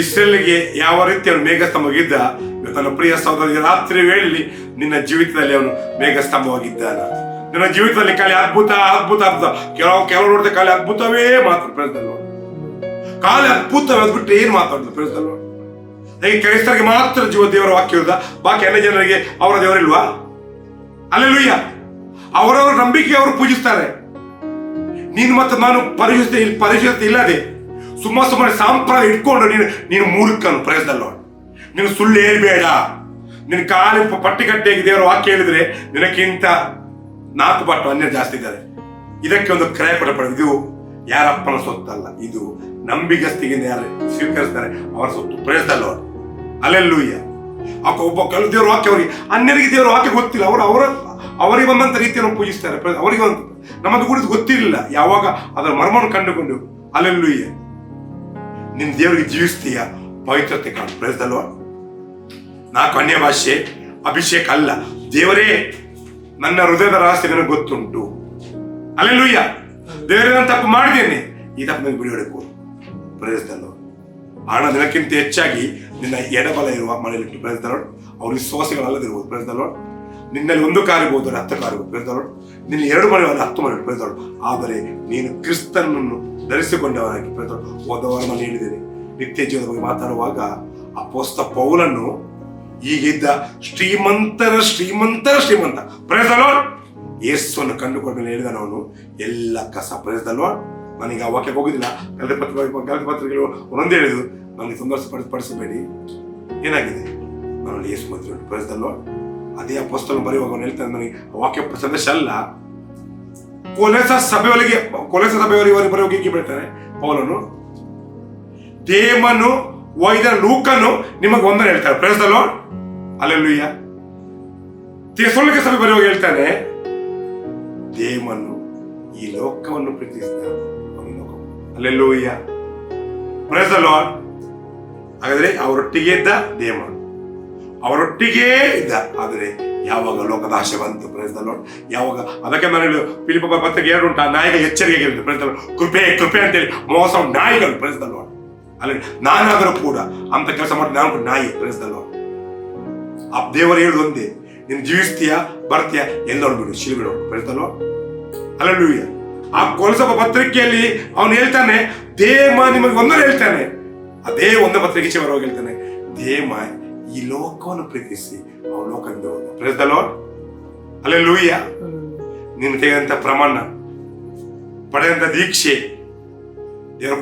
ಇಸ್ರೇಲ್ಗೆ ಯಾವ ರೀತಿ ಅವನು ಮೇಘಸ್ತಂಭವಾಗಿದ್ದ ನನ್ನ ಪ್ರಿಯ ಸಹೋದರಿಗೆ ರಾತ್ರಿ ವೇಳೆ ನಿನ್ನ ಜೀವಿತದಲ್ಲಿ ಅವನು ಮೇಘಸ್ತಂಭವಾಗಿದ್ದಾನ ನಿನ್ನ ಜೀವಿತದಲ್ಲಿ ಖಾಲಿ ಅದ್ಭುತ ಅದ್ಭುತ ಅದ್ಭುತ. ಕೆಲವು ಕೆಲವು ನೋಡಿದ ಖಾಲಿ ಅದ್ಭುತವೇ ಮಾತ್ರ ಪ್ರಯತ್ನ ಖಾಲಿ ಅದ್ಭುತ ಅದ್ಬಿಟ್ಟು ಏನು ಮಾತಾಡುದು ಪ್ರಯತ್ನ ಹೇಗೆ ಕ್ರೈಸ್ತರಿಗೆ ಮಾತ್ರ ಜೀವ ದೇವರ ವಾಕ್ಯ ಇರುದ ಬಾಕಿ ಎಲ್ಲ ಜನರಿಗೆ ಅವರ ದೇವರಿಲ್ವಾ ಅಲ್ಲೆಲ್ಲೂಯ್ಯ ಅವರವರ ನಂಬಿಕೆ ಅವರು ಪೂಜಿಸ್ತಾರೆ. ನೀನು ಮತ್ತೆ ನಾನು ಪರಿಶುದ್ಧ ಪರಿಶುದ್ಧತೆ ಇಲ್ಲದೆ ಸುಮ್ಮ ಸುಮ್ಮನೆ ಸಾಂಪ್ರದಾಯ ಇಟ್ಕೊಂಡು ನೀನು ನೀನು ಮೂರ್ಖನು ಪ್ರಯತ್ನಲ್ಲ ನೀನು ಸುಳ್ಳು ಹೇಳ್ಬೇಡ ನಿನ್ನ ಕಾಲಿ ಪಟ್ಟಿ ಕಟ್ಟಿಯಾಗಿ ದೇವರ ವಾಕ್ಯ ಹೇಳಿದ್ರೆ ನಿನಕ್ಕಿಂತ ನಾಲ್ಕು ಪಟ್ಟು ಅನ್ಯ ಜಾಸ್ತಿ ಇದ್ದಾರೆ. ಇದಕ್ಕೆ ಒಂದು ಕ್ರಯ ಕೊಡಬೇಡ ಇದು ಯಾರಪ್ಪನ ಸೊತ್ತಲ್ಲ. ಇದು ನಂಬಿಗಸ್ತಿಗೆ ಯಾರು ಸ್ವೀಕರಿಸ್ತಾರೆ ಅವರ ಸೊತ್ತು. ಪ್ರಯತ್ನಲ್ಲ ಅಲ್ಲೆಲ್ಲೂಯ್ಯ. ಅಕ್ಕ ಒಬ್ಬ ಕೆಲವು ದೇವರು ಹಾಕಿ ಅವರಿಗೆ, ಅನ್ಯರಿಗೆ ದೇವರು ಹಾಕಿ ಗೊತ್ತಿಲ್ಲ. ಅವರು ಅವರ, ಅವರಿಗೆ ಬಂದಂತ ರೀತಿಯನ್ನು ಪೂಜಿಸ್ತಾರೆ. ಅವರಿಗೆ ಒಂದು, ನಮ್ಮದು ಕುರಿತು ಗೊತ್ತಿರಲಿಲ್ಲ. ಯಾವಾಗ ಅದರ ಮರ್ಮವನ್ನು ಕಂಡುಕೊಂಡು, ಅಲ್ಲೆಲ್ಲೂಯ್ಯ. ನಿನ್ನ ದೇವರಿಗೆ ಜೀವಿಸ್ತೀಯ, ಪವಿತ್ರತೆ ಕಾಣು. ಪ್ರಯತ್ನಲ್ವ ನಾಲ್ಕು ಅನ್ಯ ಭಾಷೆ ಅಭಿಷೇಕ ಅಲ್ಲ. ದೇವರೇ ನನ್ನ ಹೃದಯದ ರಹಸ್ಯ ನನಗೆ ಗೊತ್ತುಂಟು. ಅಲ್ಲೆಲ್ಲೂಯ್ಯ ದೇವರೇ, ನಾನು ತಪ್ಪು ಮಾಡಿದ್ದೇನೆ. ಈ ತಪ್ಪು ನನಗೆ ಬಿಡುಗಡೆ ಕೊಡು ಪ್ರಯತ್ನಲ್ವ ಹಣ ಹೆಚ್ಚಾಗಿ ನಿನ್ನ ಎಡಬಲ ಇರುವ ಮನೆಯಲ್ಲಿ ಪ್ರಯತ್ನ ಅವ್ರ ವಿಶ್ವಾಸಗಳಲ್ಲದಿರ್ಬೋದು ಪ್ರಯತ್ನ ನಿನ್ನಲ್ಲಿ ಒಂದು ಕಾರು ಇರ್ಬೋದು ಹತ್ತು ಕಾರು ಪ್ರಯತ್ನ ನಿನ್ನ ಎರಡು ಮನೆ ಹತ್ತು ಮನೆ ಪ್ರಯತ್ನ ಆದರೆ ನೀನು ಕ್ರಿಸ್ತನನ್ನು ಧರಿಸಿಕೊಂಡವರಾಗಿ ಪ್ರಯತ್ನ ಹೋದವರ ಮನೆ ಹೇಳಿದ್ದೇನೆ. ನಿತ್ಯ ಜೀವನದ ಬಗ್ಗೆ ಮಾತಾಡುವಾಗ ಅಪೋಸ್ತ ಪೌಲನ್ನು ಈಗಿದ್ದ ಶ್ರೀಮಂತರ ಶ್ರೀಮಂತರ, ಶ್ರೀಮಂತ. ಪ್ರಯತ್ನಲ್ವಾ ಯೇಸುವನ್ನು ಕಂಡುಕೊಂಡ ಮೇಲೆ ಹೇಳಿದ ಅವನು, ಎಲ್ಲ ಕಸ ಪ್ರಯತ್ನಲ್ವಾ ನನಗೆ ಆ ವಾಕ್ಯಕ್ಕೆ ಹೋಗುದಿಲ್ಲ. ಕಳೆದ ಪತ್ರ, ಕಳೆದ ಪತ್ರಿಕೆಗಳು ಒಂದೊಂದೇ ಹೇಳಿದ್ರು ನನಗೆ ಸಂದರ್ಶ ಪಡಿಸ ಪಡಿಸಬೇಡಿ. ಏನಾಗಿದೆ? ನನ್ನಲ್ಲಿ ಯೇಸು ಮದುವೆ ಪ್ರಯತ್ನಲ್ವಾ ಅದೇ ಪುಸ್ತಕ ಬರೆಯುವಾಗ ಅವನು ಹೇಳ್ತಾನೆ, ನನಗೆ ವಾಕ್ಯ ಸಂದೇಶ ಅಲ್ಲ. ಕೊಲೆಸ ಸಭೆಯವರಿಗೆ ಕೊಲೆಸ ಸಭೆಯವರಿಗೆ ಬರೆಯುವಾಗ ಹೀಗೆ ಬಿಡ್ತಾನೆ ಪೌಲನು, ದೇಮನು ವೈದ್ಯ ಲೂಕನು ನಿಮಗೆ ಒಂದನ್ನು ಹೇಳ್ತಾರೆ. ಪ್ರಯತ್ನ ಅಲ್ಲೆಲ್ಲೂಯ್ಯ ತೆಸೊಳಗೆ ಸಭೆ ಬರೆಯೋ ಹೇಳ್ತಾನೆ, ದೇವನು ಈ ಲೋಕವನ್ನು ಪ್ರೀತಿಸಿದ ಅಲ್ಲೆಲ್ಲೂಯ್ಯ ಪ್ರೇಸ್ ಲಾರ್ಡ್ ಹಾಗಾದ್ರೆ ಅವರೊಟ್ಟಿಗೆ ಇದ್ದ ದೇವನು. ಅವರೊಟ್ಟಿಗೆ ಇದ್ದ. ಆದರೆ ಯಾವಾಗ ಲೋಕದ ಆಶೆ ಬಂತು? ಪ್ರೈಸ್ ಯಾವಾಗ? ಅದಕ್ಕೆ ನಾನು ಪಿಲಿಪ ಪತ್ರಿಕೆ ಎರಡು ಉಂಟು? ಆ ನಾಯಿಗೆ ಎಚ್ಚರಿಕೆ ಪ್ರೈಸ್ ದ ಕೃಪೆ ಕೃಪೆ ಅಂತೇಳಿ ಮೋಸ ನಾಯಿಗಳು. ಪ್ರೈಸ್ ಅಲ್ಲ ನಾನಾದರೂ ಕೂಡ ಅಂತ ಕೆಲಸ ಮಾಡಿ ನಾನು ನಾಯಿ. ಲಾರ್ಡ್ ಆ ದೇವರು ಹೇಳುದು ಒಂದೇ, ನೀನು ಜೀವಿಸ್ತೀಯಾ, ಬರ್ತೀಯ ಎಲ್ಲರೂ ಬಿಡು ಶಿಲ್ ಬಿಡು ಪ್ರೈಸ್ ದ ಲಾರ್ಡ್ ಅಲ್ಲೂಯ್ಯ ಆ ಕೊಲಸಭ ಪತ್ರಿಕೆಯಲ್ಲಿ ಅವನು ಹೇಳ್ತಾನೆ, ದೇಮ ನಿಮಗೆ ಒಂದನ್ನು ಹೇಳ್ತಾನೆ. ಅದೇ ಒಂದು ಪತ್ರಿಕೆ ಚಿವರವಾಗಿ ಹೇಳ್ತಾನೆ, ದೇಮ ಈ ಲೋಕವನ್ನು ಪ್ರೀತಿಸಿ ಅವನು ಲೋಕದಿಂದ ಹೋದ ಪ್ರೇಸ್ ಲೂಯ್ಯ ನಿನ್ನ ತೆಗೆದಂತ ಪ್ರಮಾಣ ಪಡೆದಂತ ದೀಕ್ಷೆ, ದೇವರು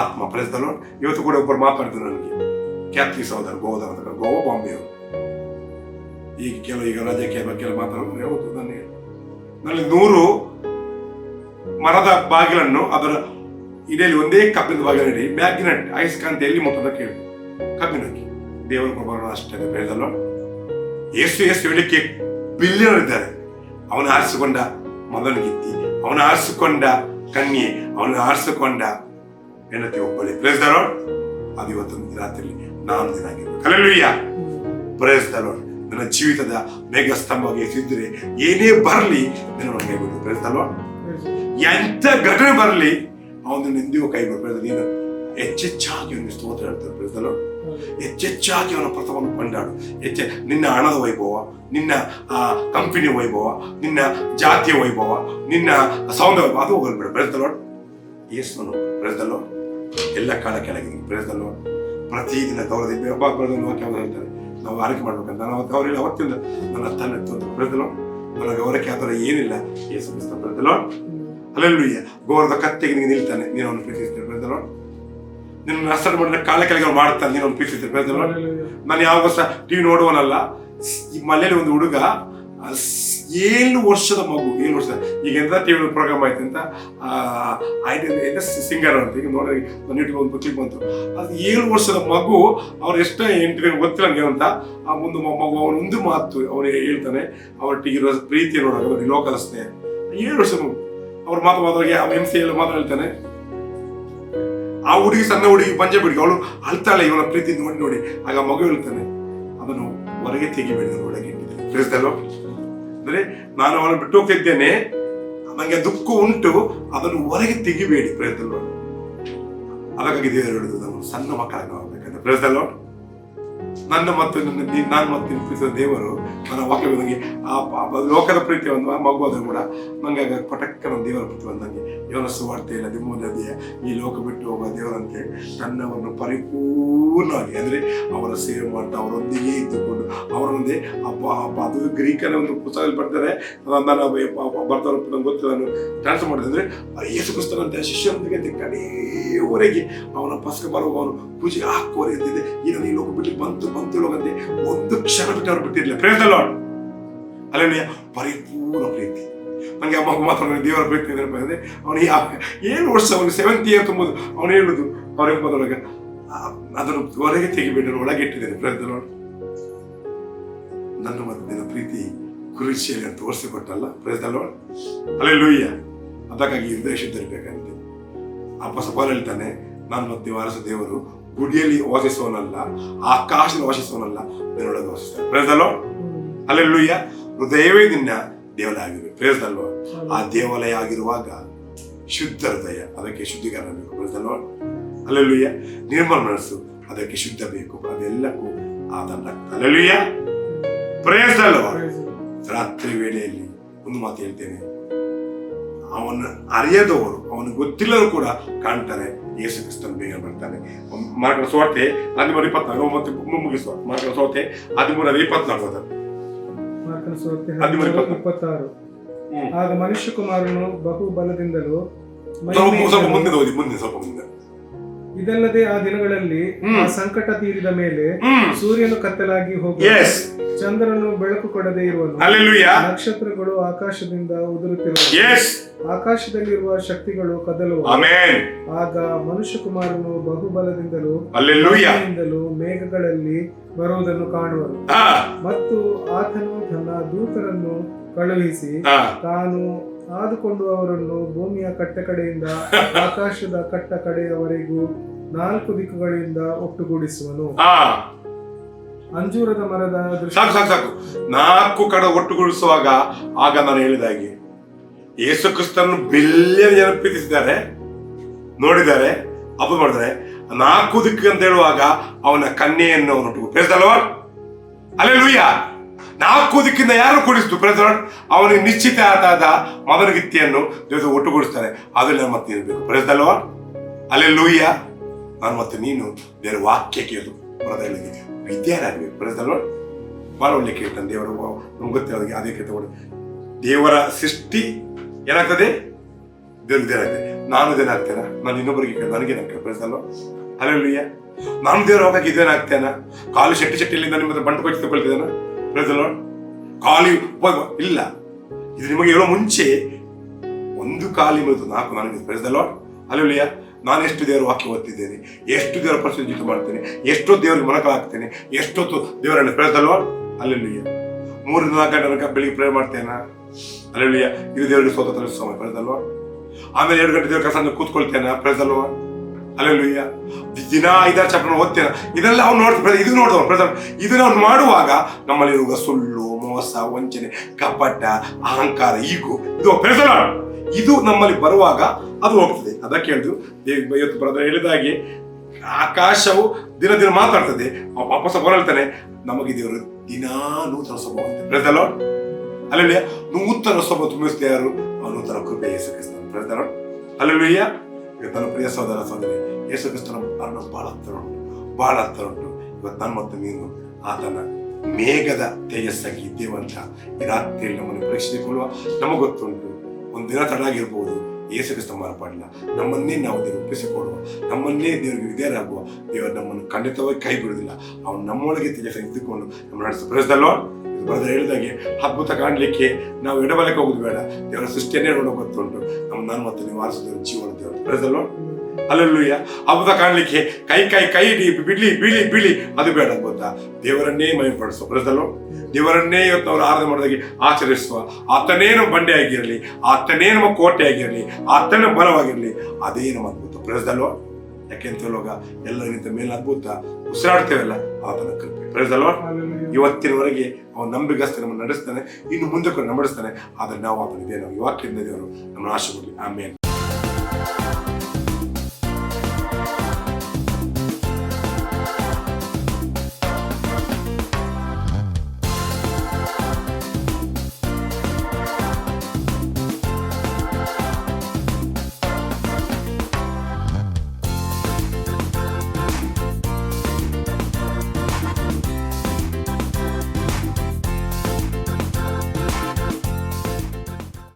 ಆತ್ಮ ಲಾರ್ಡ್ ಇವತ್ತು ಕೂಡ ಒಬ್ಬರು ಮಾತಾಡಿದ್ರು ನನಗೆ. ಖ್ಯಾತಿ ಸಹೋದರ ಗೋವಾ ಬಾಂಬೆ ಅವರು ಈಗ ಕೆಲವು ಈಗ ರಜೆ ಕೆಲವು ಕೆಲವು ಮಾತಾಡೋದು ಹೌದು ನಾನು ನಲ್ಲಿ ನೂರು ಮರದ ಬಾಗಿಲನ್ನು ಅದರ ಇಡೀಲಿ ಒಂದೇ ಕಬ್ಬಿನ ಬಾಗಿಲು ಇಡಿ. ಮ್ಯಾಗ್ನೆಟ್ ಅಯಸ್ಕಾಂತ ಎಲ್ಲಿ ಮೊತ್ತದ ಕೇಳಿ. ಕಬ್ಬಿಣಕ್ಕೆ ದೇವರ ಬರೋಣ, ಅಷ್ಟೇ ಬೇಡಲ್ಲ ಎಷ್ಟು ಎಷ್ಟು ಹೇಳಿಕೆ ಬಿಲಿಯನರ್ ಇದ್ದಾರೆ. ಅವನು ಆರಿಸಿಕೊಂಡ ಮೊದಲು ಗಿತ್ತಿ. ಅವನು ಆರಿಸಿಕೊಂಡ ಕನ್ಯೆ. ಅವನು ಆರಿಸಿಕೊಂಡ ಹೆಂಡತಿ ಒಬ್ಬಳಿ. ಪ್ರೇಸ್ ದ ಅದು ಇವತ್ತು ರಾತ್ರಿ ನಾನು ದಿನ ಆಗಿರ್ಬೇಕು. ಅಲ್ಲೆಲ್ಲೂಯ್ಯ ಪ್ರೇಸ್ ದ ನನ್ನ ಜೀವಿತದ ಮೇಘಸ್ತಂಭವಾಗಿ ಸ್ತಂಭವಾಗಿ ಎಸಿದ್ರೆ ಏನೇ ಬರಲಿ ನಾನು ಕೈ ಬಿಡು ಎಂತ ಘಟನೆ ಬರಲಿ ಅವನು ಎಂದಿಗೂ ಕೈ ಬಿಡಬೇಕು ಹೆಚ್ಚೆಚ್ಚಾಗಿ ಅವನಿಗೆ ಸ್ತೋತ್ರ ಹೇಳ್ತಾರೆ ಲಾರ್ಡ್ ಹೆಚ್ಚೆಚ್ಚಾಗಿ ಅವನ ಪ್ರಥಮವನ್ನು ಕೊಂಡಾಡು. ಹೆಚ್ಚ ನಿನ್ನ ಹಣದ ವೈಭವ, ನಿನ್ನ ಕಂಪನಿ ವೈಭವ, ನಿನ್ನ ಜಾತಿಯ ವೈಭವ, ನಿನ್ನ ಸೌಂದರ್ಯ ವೈಭವ, ಅದು ಹೋಗಲ್ಬೇಡ. ಪ್ರಯತ್ನ ಯೇಸುನು ಪ್ರಯತ್ನ ಎಲ್ಲ ಕಾಲ ಕೆಳಗೆ ಪ್ರಯತ್ನ ಪ್ರತಿದಿನ ಗೌರವ ಹೇಳ್ತಾರೆ ನಾವು ಆರೈಕೆ ಮಾಡ್ಬೇಕಂತ. ನಾವು ಅವರಿಗೆ ಅವತ್ತಿಂದ ನನ್ನ ತನ್ನ ಪ್ರಯತ್ನ ನನಗೆ ಅವರಕ್ಕೆ ಆ ಥರ ಏನಿಲ್ಲ. ಯೇಸು ಕ್ರಿಸ್ತ ಪ್ರಯತ್ನ ಅಲ್ಲೆಲ್ಲೂ ಗೌರವದ ಕತ್ತೆಗೆ ನಿನಗೆ ನಿಲ್ತಾನೆ. ನೀನು ಅವನು ಪ್ರೀತಿಸ್ತೀನಿ ಪ್ರಯತ್ನ ನಿನ್ನ ನಷ್ಟ ಮಾಡಿದ ಕಾಲ ಕೆಳಗೆ ಮಾಡ್ತಾನೆ. ನೀನು ಅವ್ನು ಪ್ರೀತಿಸ್ತೀನಿ ಪ್ರಯತ್ನ ನಾನು ಯಾವಾಗ ಸಹ ಟಿವಿ ನೋಡುವನಲ್ಲ ಈ ಮನೇಲಿ ಒಂದು ಹುಡುಗ ಏಳು ವರ್ಷದ ಮಗು, ಏಳು ವರ್ಷದ, ಈಗ ಎಂತ ಟಿವಿ ಪ್ರೋಗ್ರಾಮ್ ಆಯ್ತು ಅಂತ ಆಯ್ತು ಸಿಂಗರ್ ಅಂತ, ಈಗ ನೋಡಿ ನನ್ನ ಯೂಟ್ಯೂಬ್ ಒಂದು ಕ್ಲಿಪ್ ಬಂತು. ಅದು ಏಳು ವರ್ಷದ ಮಗು, ಅವ್ರು ಎಷ್ಟು ಎಂಟು ಗೊತ್ತಿಲ್ಲ ನನಗೆ ಅಂತ, ಆ ಮುಂದೆ ಮಗು ಅವನು ಒಂದು ಮಾತು ಅವನು ಹೇಳ್ತಾನೆ ಅವರೊಟ್ಟಿಗೆ ಇರೋ ಪ್ರೀತಿ ನೋಡೋದು ಅವ್ರಿಗೆ ಲೋಕಲ್ ಸ್ನೇಹ ಏಳು ವರ್ಷದ ಮಗು, ಅವ್ರ ಮಾತು ಮಾತಾಡಿ ಆ ಎಂ ಸಿ ಎಲ್ಲ ಮಾತು ಹೇಳ್ತಾನೆ. ಆ ಹುಡುಗಿ ಸಣ್ಣ ಹುಡುಗಿ ಪಂಜೆ ಬಿಡಿ ಅವಳು ಅಳ್ತಾಳೆ ಇವನ ಪ್ರೀತಿ ನೋಡಿ ನೋಡಿ, ಆಗ ಮಗು ಹೇಳ್ತಾನೆ ಅದನ್ನು ಹೊರಗೆ ತೆಗಿಬೇಡಿ ಅದನ್ನು ಒಳಗೆ ತಿಳಿಸ್ತಲ್ವ ಅಂದ್ರೆ ನಾನು ಅವನು ಬಿಟ್ಟು ಹೋಗ್ತಿದ್ದೇನೆ. ನನಗೆ ದುಃಖ ಉಂಟು, ಅದನ್ನು ಹೊರಗೆ ತೆಗಿಬೇಡಿ, ಪ್ರಯತ್ನ ಅದಕ್ಕಾಗಿ ದೇವರು ಹೇಳುದು ಸಣ್ಣ ಮಕ್ಕಳಾಗಿ ಆಗಬೇಕಂತ. ಪ್ರಯತ್ನ ನನ್ನ ಮತ್ತು ನನ್ನ ನಾನು ಮತ್ತು ಪ್ರೀತಿಸಿದ ದೇವರು ನನ್ನ ವಾಕ್ಯ ನನಗೆ ಆ ಲೋಕದ ಪ್ರೀತಿ ಒಂದು ಮಗು ಆದರೂ ಕೂಡ ನಂಗೆ ಆಗ ಪಟಕ್ಕನ ದೇವರ ಪ್ರತಿ ಬಂದಂಗೆ. ಇವನ ಸುವಾರ್ತೆ ಇಲ್ಲ ನಿಮ್ಮ ನದಿಯ ಈ ಲೋಕ ಬಿಟ್ಟು ಹೋಗುವ ದೇವರಂತೆ ತನ್ನವನ್ನು ಪರಿಪೂರ್ಣವಾಗಿ, ಅಂದರೆ ಅವರ ಸೇವೆ ಮಾಡ್ತಾ ಅವರೊಂದಿಗೆ ಇದ್ದುಕೊಂಡು, ಅವರೊಂದೇ ಅಪ್ಪ ಅಪ್ಪ ಅದು ಗ್ರೀಕನ ಒಂದು ಪುಸ್ತಕದಲ್ಲಿ ಬರ್ತಾರೆ. ನಾನು ಬರ್ತಾರೆ ನಂಗೆ ಗೊತ್ತು ನಾನು ಟ್ರಾನ್ಸ್ಫರ್ ಮಾಡಿದ್ರೆ ಯೇಸು ಕ್ರಿಸ್ತನಂತೆ ಶಿಷ್ಯರೊಂದಿಗೆ ಕಡೆಯವರೆಗೆ ಅವನ ಪಸ್ಕ ಬರುವ ಅವನು ಪೂಜೆ ಹಾಕುವರೆ ಅಂತಿದೆ ನೀನು ಲೋಕ ಬಿಟ್ಟು ಬಂತು ಬಂತು ಲೋಕಂತೆ ಒಂದು ಕ್ಷಣ ಬಿಟ್ಟು ಅವ್ರು ಬಿಟ್ಟಿರ್ಲಿಲ್ಲ. ಪ್ರೇಮದಲ್ಲ ಅಲ್ಲೇ ಪರಿಪೂರ್ಣ ಪ್ರೀತಿ. ನನಗೆ ಅಮ್ಮ ಮಾತ್ರ ದೇವರ ಪ್ರೀತಿ ಅಂದ್ರೆ ಅವನು ಏನು ವರ್ಷ ಅವನಿಗೆ ಸೆವೆಂತ್ ಇಯರ್ ತುಂಬುದು. ಅವನು ಹೇಳುದು ಆ, ಅದನ್ನು ಹೊರಗೆ ತೆಗಿಬಿಟ್ಟು ಒಳಗೆ ಇಟ್ಟಿದ್ದೇನೆ ನೋಡಿ ನನ್ನ ಮತ್ತು ನಿನ್ನ ಪ್ರೀತಿ ಕುರುಚಿಯಲ್ಲಿ ತೋರಿಸಿಕೊಟ್ಟಲ್ಲ. ನೋಡಿ ಅಲ್ಲೇ ಲೂಯ್ಯ ಅದಕ್ಕಾಗಿ ಇರಬೇಕಂತೆ ಅಪ್ಪ ಸಪಾಲ ಹೇಳ್ತಾನೆ ನಾನು ಮತ್ತೆ ವಾರಸ ದೇವರು ಗುಡಿಯಲ್ಲಿ ವಾಸಿಸೋನಲ್ಲ ಆಕಾಶದಲ್ಲಿ ವಾಸಿಸುವನಲ್ಲ ನಿನ್ನೊಳಗೆ ವಾಸಿಸ್ತಾನೆ ಪ್ರಯತ್ನ ಅಲ್ಲೆಲ್ಲೂಯ್ಯ ಲೂಯ್ಯ ಹೃದಯವೇ ನಿನ್ನ ದೇವಾಲಯ ಆಗಿದೆ ಪ್ರೇಸಲ್ವ ಆ ದೇವಾಲಯ ಆಗಿರುವಾಗ ಶುದ್ಧ ಹೃದಯ, ಅದಕ್ಕೆ ಶುದ್ಧೀಕರಣ ಬೇಕು. ಪ್ರೇಸಲ್ವ ಅಲ್ಲೆಲ್ಲೂಯ್ಯ ನಿರ್ಮಲ ಮನಸ್ಸು, ಅದಕ್ಕೆ ಶುದ್ಧ ಬೇಕು. ಅದೆಲ್ಲಕ್ಕೂ ಆತನ ಅಲ್ಲೆಲ್ಲುಯ್ಯ ಪ್ರೇಸಲ್ವ ರಾತ್ರಿ ವೇಳೆಯಲ್ಲಿ ಒಂದು ಮಾತು ಹೇಳ್ತೇನೆ. ಅವನ ಅರಿಯದವರು ಅವನು ಗೊತ್ತಿಲ್ಲರೂ ಕೂಡ ಕಾಣ್ತಾರೆ. ಯೇಸು ಕ್ರಿಸ್ತನ ಬೇಗ ಬರ್ತಾನೆ. ಮಾರ್ಗದ ಸೋತೆ ಹದಿಮೂರು ಇಪ್ಪತ್ನಾಲ್ಕು ಮತ್ತೆ ಮುಗಿಸುವ. ಮಾರ್ಗದ ಸೋತೆ ಹದಿಮೂರ ಇಪ್ಪತ್ನಾಲ್ಕು ಅದ. ಹದಿಮೂರು ಇಪ್ಪತ್ತಾರು. ಆಗ ಮನುಷ್ಯ ಕುಮಾರನು ಬಹು ಬಲದಿಂದಲೂ ಸ್ವಲ್ಪ ಮುಂದೆ ಓದಿ ಮುಂದೆ ಸ್ವಲ್ಪ ಮುಂದೆ. ಇದಲ್ಲದೆ ಆ ದಿನಗಳಲ್ಲಿ ಸಂಕಟ ತೀರಿದ ಮೇಲೆ ಸೂರ್ಯನು ಕತ್ತಲಾಗಿ ಹೋಗಿ ಚಂದ್ರನು ಬೆಳಕು ಕೊಡದೇ ಇರುವನು. ನಕ್ಷತ್ರಗಳು ಆಕಾಶದಿಂದ ಉದುರುತ್ತಿರುವ ಆಕಾಶದಲ್ಲಿರುವ ಶಕ್ತಿಗಳು ಕದಲುವ ಆಗ ಮನುಷ್ಯ ಕುಮಾರನು ಬಹುಬಲದಿಂದಲೂ ಮೇಘಗಳಲ್ಲಿ ಬರುವುದನ್ನು ಕಾಣುವನು. ಮತ್ತು ಆತನು ತನ್ನ ದೂತರನ್ನು ಕಳುಹಿಸಿ ತಾನು ಆದುಕೊಂಡು ಅವರನ್ನು ಭೂಮಿಯ ಕಟ್ಟ ಕಡೆಯಿಂದ (laughs) ಆಕಾಶದ ಕಟ್ಟ ಕಡೆಯವರೆಗೂ ನಾಲ್ಕು ದಿಕ್ಕುಗಳಿಂದ ಒಟ್ಟುಗೂಡಿಸುವನು. ಅಂಜೂರದ ಮರದ ಸಾಕು ಸಾಕು ಸಾಕು. ನಾಲ್ಕು ಕಡೆ ಒಟ್ಟುಗೂಡಿಸುವಾಗ ಆಗ ನಾನು ಹೇಳಿದ ಹಾಗೆ ಯೇಸು ಕ್ರಿಸ್ತನ್ನು ಬಿಲಿಯನ್ ಜನ ಪ್ರೀತಿಸಿದ್ದಾರೆ ನೋಡಿದ್ದಾರೆ ಅಪ್ಪ ಮಾಡಿದ್ದಾರೆ ನಾಲ್ಕು ದಿಕ್ಕು ಅಂತ ಹೇಳುವಾಗ ಅವನ ಕನ್ಯೆಯನ್ನು ಅವನು ಪ್ರೇಸಲ್ವಾ ಅಲ್ಲೇ ಲೂಯ್ಯ ನಾಲ್ಕು ದಿಕ್ಕಿಂದ ಯಾರು ಕೂಡಿಸ್ತು? ಪ್ರೇಸಲ್ ಅವನಿಗೆ ನಿಶ್ಚಿತ ಆದ ಮದನಗಿತ್ತಿಯನ್ನು ಜೊತೆ ಒಟ್ಟುಗೂಡಿಸ್ತಾರೆ. ಅದೆಲ್ಲ ಮತ್ತೆ ಇರಬೇಕು ಪ್ರೇಸಲ್ವಾ ಅಲ್ಲೇ ಲೂಯ್ಯ ನಾನು ಮತ್ತೆ ನೀನು ಬೇರೆ ವಾಕ್ಯ ಕೇಳು ಬರೋದಿಲ್ಲ ವಿದ್ಯಾರಾಗಬೇಕು ಬರೋದಲ್ವ ಭಾಳ ಒಳ್ಳೆ ಕೇಳ್ತಾನೆ ದೇವರು ನಮ್ಗೆ ಗೊತ್ತಿರೋದಕ್ಕೆ ಅದೇ ಕೇಳ್ತಕೊಂಡು ದೇವರ ಸೃಷ್ಟಿ ಏನಾಗ್ತದೆ? ದೇವ್ರಿಗೆ ಆಗ್ತದೆ. ನಾನು ಇದೇನಾಗ್ತೇನ ನಾನು ಇನ್ನೊಬ್ಬರಿಗೆ ಕೇಳಿ ನನಗೇನಾಗ್ತದೆ ಪ್ರೇಸಲ್ವಾ ಅಲ್ಲೆಲ್ಲೂಯ್ಯ ನಾನು ದೇವ್ರ ಹೋಗಕ್ಕೆ ಇದೇನಾಗ್ತೇನ ಕಾಲು ಶೆಟ್ಟಿ ಶೆಟ್ಟಿಲಿಂದ ನಿಮ್ಮ ಹತ್ರ ಬಂಟು ಕೊಚ್ಚಿ ತಗೊಳ್ತಿದ್ದಾನ? ಪ್ರೇಸಲ್ವಾ ಕಾಲಿ ಇಲ್ಲ. ಇದು ನಿಮಗೆ ಹೇಳೋ ಮುಂಚೆ ಒಂದು ಕಾಲಿ ಮತ್ತು ನಾಲ್ಕು ನನಗೆ ಪ್ರೇಸಲ್ವಾ ಅಲ್ಲೆಲ್ಲೂಯ್ಯ ನಾನು ಎಷ್ಟು ದೇವರ ವಾಕ್ಯ ಓದ್ತಿದ್ದೇನೆ, ಎಷ್ಟು ದೇವರ ಪರಿಶುದ್ಧ ಮಾಡ್ತೇನೆ, ಎಷ್ಟೋ ದೇವರಿಗೆ ಬರಕ ಹಾಕ್ತೇನೆ ಎಷ್ಟೊತ್ತು ದೇವರನ್ನು ಪ್ರೇಸಲ್ವಾ ಅಲ್ಲೆಲ್ಲೂಯ್ಯ ಮೂರು ನಾಲ್ಕು ಗಂಟೆ ತನಕ ಬೆಳಿಗ್ಗೆ ಪ್ರೇರ್ ಮಾಡ್ತೇನ? ಅಲ್ಲೆಲ್ಲೂಯ್ಯ ಇದು ದೇವರಿಗೆ ಸ್ವತಃ ಸಮಯ ಬೆಳೆದಲ್ವಾ? ಆಮೇಲೆ ಎರಡು ಗಂಟೆ ದೇವರ ಕಸ ಕೂತ್ಕೊಳ್ತೇನೆ? ಬೆಳೆದಲ್ವಾ? ಅಲ್ಲೆಲ್ಲೂಯ್ಯ ದಿನ ಐದಾರು ಚಾಪ್ಟರ್ ಓದ್ತೇನೆ? ಇದೆಲ್ಲ ಅವ್ನು ನೋಡ್ತಾರೆ ಇದು ನೋಡುವ ಪ್ರೇಸಲ್ ಇದನ್ನ ಅವ್ನು ಮಾಡುವಾಗ ನಮ್ಮಲ್ಲಿರುವ ಸುಳ್ಳು, ಮೋಸ, ವಂಚನೆ, ಕಪಟ, ಅಹಂಕಾರ, ಈಗು, ಇದು ಇದು ನಮ್ಮಲ್ಲಿ ಬರುವಾಗ ಅದು ಹೋಗ್ತದೆ. ಅದಕ್ಕೆ ಹೇಳಿದ್ರು ಇವತ್ತು ಬ್ರದರ್ ಹೇಳಿದಾಗೆ ಆಕಾಶವು ದಿನ ದಿನ ಮಾತಾಡ್ತದೆ. ಅವ ವಾಪಸ್ ಹೊರಳ್ತಾನೆ ನಮಗೆ ದೇವರು ದಿನಾ ನೂತನ ಸ್ವಭಾವ ಅಂತ. ಪ್ರೇಸಲ ಅಲ್ಲಲ್ಲಿ ನೂತನ ಸ್ವಭಾವ ತುಂಬಿಸ್ತಾ ಯಾರು? ನೂತನ ಕೃಪೆ ಯೇಸು ಕ್ರಿಸ್ತನ ಪ್ರೇಸಲ ಅಲ್ಲಲ್ಲಿಯ ನನ್ನ ಪ್ರಿಯ ಸಹೋದರ ಸಹೋದರಿ ಯೇಸು ಕ್ರಿಸ್ತನ ಮರಣ ಬಹಳ ಹತ್ತಿರ ಉಂಟು ಬಹಳ ಹತ್ತಿರ ಉಂಟು ಇವತ್ತು ನನ್ನ ಮತ್ತು ನೀನು ಆತನ ಮೇಘದ ತೇಜಸ್ಸಾಗಿ ಇದ್ದೇವಂತ ಈ ರಾತ್ರಿಯಲ್ಲಿ ನಮ್ಮನ್ನು ಪರೀಕ್ಷಿಸಿಕೊಳ್ಳುವ. ನಮಗೊತ್ತುಂಟು ಗೊತ್ತುಂಟು. ಒಂದು ದಿನ ತಡ ಆಗಿರ್ಬೋದು ಯೇಸು ಕ್ರಿಸ್ತ ಮಾರ್ಪಾಡಿಲ್ಲ. ನಮ್ಮನ್ನೇ ನಾವು ದೇವರು ಒಪ್ಪಿಸಿಕೊಡುವ ನಮ್ಮನ್ನೇ ದೇವರಿಗೆ ವಿಧೇಯರಾಗುವ. ದೇವರು ನಮ್ಮನ್ನು ಖಂಡಿತವಾಗಿ ಕೈ ಬಿಡುವುದಿಲ್ಲ. ಅವನು ನಮ್ಮೊಳಗೆ ತೇಜಸ್ ಇದ್ದುಕೊಂಡು ನಮ್ಮ ನಡೆಸ. ಪ್ರವೇಶದಲ್ವಾ ಬರೆದ ಹೇಳಿದಾಗೆ ಅದ್ಭುತ ಕಾಣಲಿಕ್ಕೆ ನಾವು ಎಡಬಲಕ್ಕೆ ಹೋಗುದು ಬೇಡ. ದೇವರ ಸೃಷ್ಟಿಯನ್ನೇ ನೋಡೋಕೆ ಗೊತ್ತುಂಟು. ನಮ್ಮ ನಾನು ಮತ್ತು ನೀವು ಆರಿಸಿದ ಜೀವನ ದೇವರು. ಪ್ರವೇಶದಲ್ವಾ ಅಲ್ಲಲ್ಲೂಯ್ಯ ಹಬ್ಬದ ಕಾಣಲಿಕ್ಕೆ ಕೈ ಕೈ ಕೈ ಬಿಡ್ಲಿ ಬಿಳಿ ಬಿಳಿ ಅದು ಬೇಡ ಗೊತ್ತಾ? ದೇವರನ್ನೇ ಮೈಪಡಿಸುವ ಪ್ರಜಲು ದೇವರನ್ನೇ ಇವತ್ತು ಅವರು ಆರಾಧನೆ ಮಾಡೋದಾಗಿ ಆಚರಿಸುವ. ಆತನೇ ನಮ್ಮ ಬಂಡೆ ಆಗಿರಲಿ ಆತನೇ ನಮ್ಮ ಕೋಟೆ ಆಗಿರಲಿ ಆತನ ಬಲವಾಗಿರಲಿ ಅದೇ ನಮ್ಮ ಅದ್ಭುತ. ಪ್ರಜದಲ್ವ ಯಾಕೆಂತ ಹೇಳುವಾಗ ಎಲ್ಲರಿಗಿಂತ ಮೇಲೆ ಅದ್ಭುತ. ಉಸಿರಾಡ್ತೇವಲ್ಲ ಆತನ ಕೃಪೆ. Hallelujah. ಇವತ್ತಿನವರೆಗೆ ಅವನು ನಂಬಿಗಸ್ತ ನಮ್ಮನ್ನು ನಡೆಸ್ತಾನೆ ಇನ್ನು ಮುಂದೆ ಕೂಡ ನಡೆಸ್ತಾನೆ ಆದ್ರೆ ನಾವು ಆತನಿದೆ ನಾವು ವಾಕ್ಯದಿಂದ ದೇವರು ನಮ್ಮನ್ನು ಆಶೆ ಕೊಡಲಿ ಆಮೇಲೆ